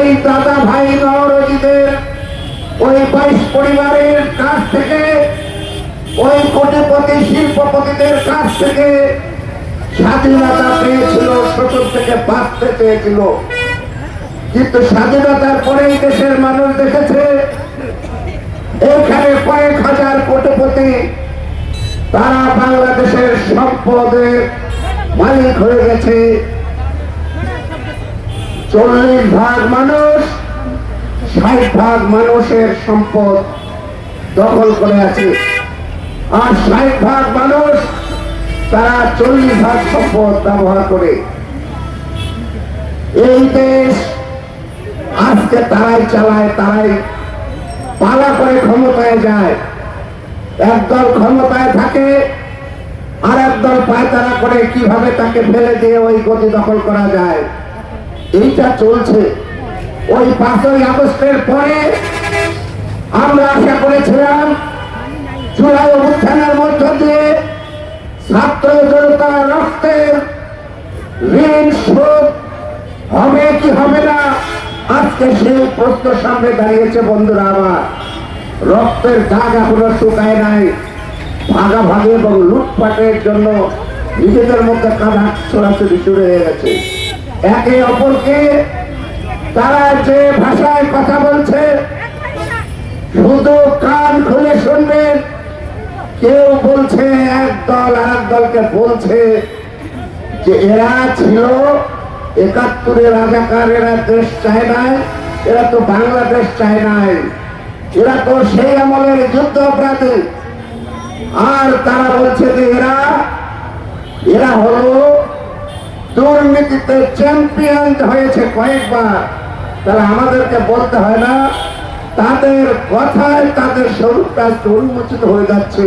ওই দাদা ভাই নরজিদের ওই বাইশ পরিবারের কাছ থেকে, ওই কোটিপতি শিল্পপতিদের কাছ থেকে স্বাধীনতা পেয়েছিল শোষণ থেকে বাঁচতে চেয়েছিল কিন্তু স্বাধীনতার পরেই দেশের মানুষ দেখেছে, এখানে কয়েক হাজার কোটিপতি, তারা বাংলাদেশের সম্পদের মালিক হয়ে গেছে। চল্লিশ ভাগ মানুষ, ষাট ভাগ মানুষের সম্পদ দখল করে আছে। আর ষাট ভাগ মানুষ তারা চল্লিশ ভাগ সম্পদ ব্যবহার করে। এই দেশ আজকে তারাই চালায়, তারাই পালা করে ক্ষমতায় যায়। একদল ক্ষমতায় থাকে আর একদল পায়তারা করে কীভাবে তাকে ফেলে দিয়ে ওই গতি দখল করা যায়? এইটা চলছে। ওই পাঁচই আগস্টের পরে আমরা আশা করেছিলাম জুলাই উত্থানের মধ্য দিয়ে ছাত্র জনতা রক্তের ঋণ শোধ হবে কি হবে না? আজকে সেই প্রশ্ন সামনে দাঁড়িয়েছে বন্ধুরা আমার। রক্তের দাগ এখনও শুকায় নাই। ভাগাভাগি এবং লুটপাটের জন্য নিজেদের মধ্যে কাদা ছড়াছড়ি শুরু হয়ে গেছে। একে অপরকে তারা যে ভাষায় কথা বলছে, শুধু কান খুলে শুনবেন। কেউ বলছে, এক দল আর দলকে বলছে যে এরা ছিল একাত্তরে রাজাকার এরা দেশ চায় নাই, এরা তো বাংলাদেশ চায় নাই, এরা তো সেই আমলের যুদ্ধ অপরাধী। আর তারা বলছে যে এরা এরা হলো দুর্নীতিতে চ্যাম্পিয়ন হয়েছে কয়েকবার। তাহলে আমাদেরকে বলতে হয় না, তাদের কথায় তাদের স্বরূপটা উন্মোচিত হয়ে যাচ্ছে।